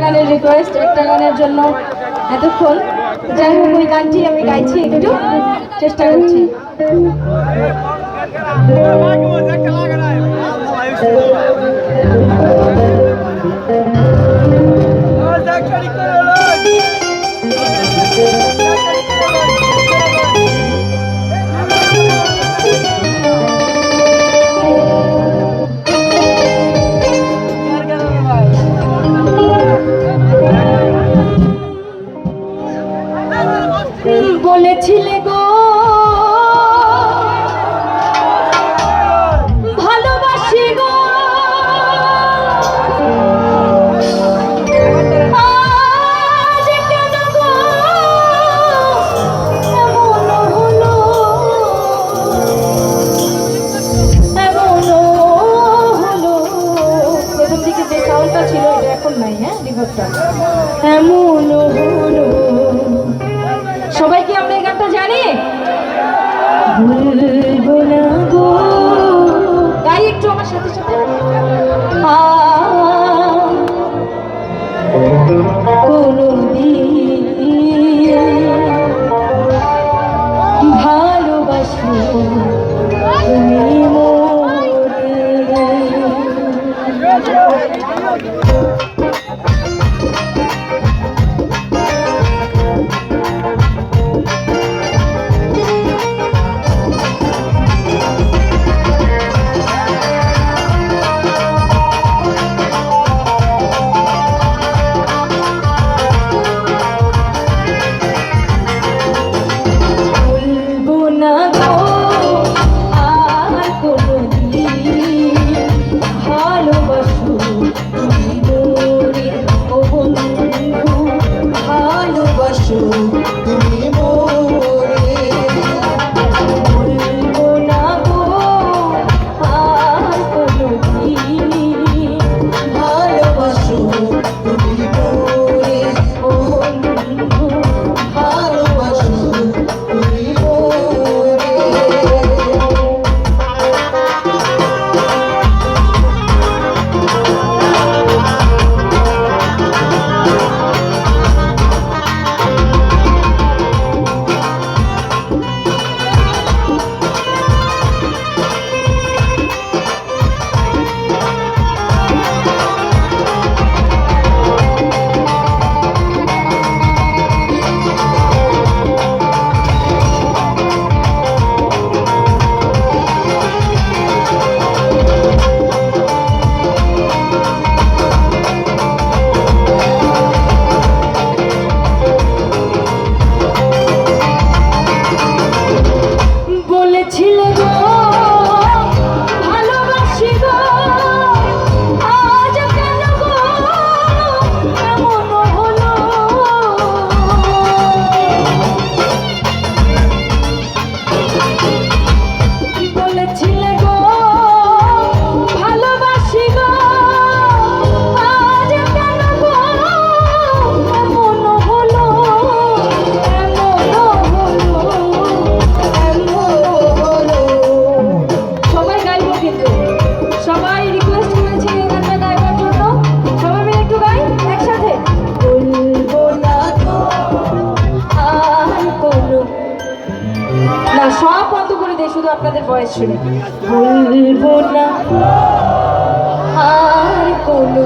গানের রিকোয়েস্ট একটা গানের জন্য এতক্ষণ যাই হোক ওই গানটি আমি গাইছি একটু চেষ্টা করছি show. বয়স শুনে বলব না। আর কোনো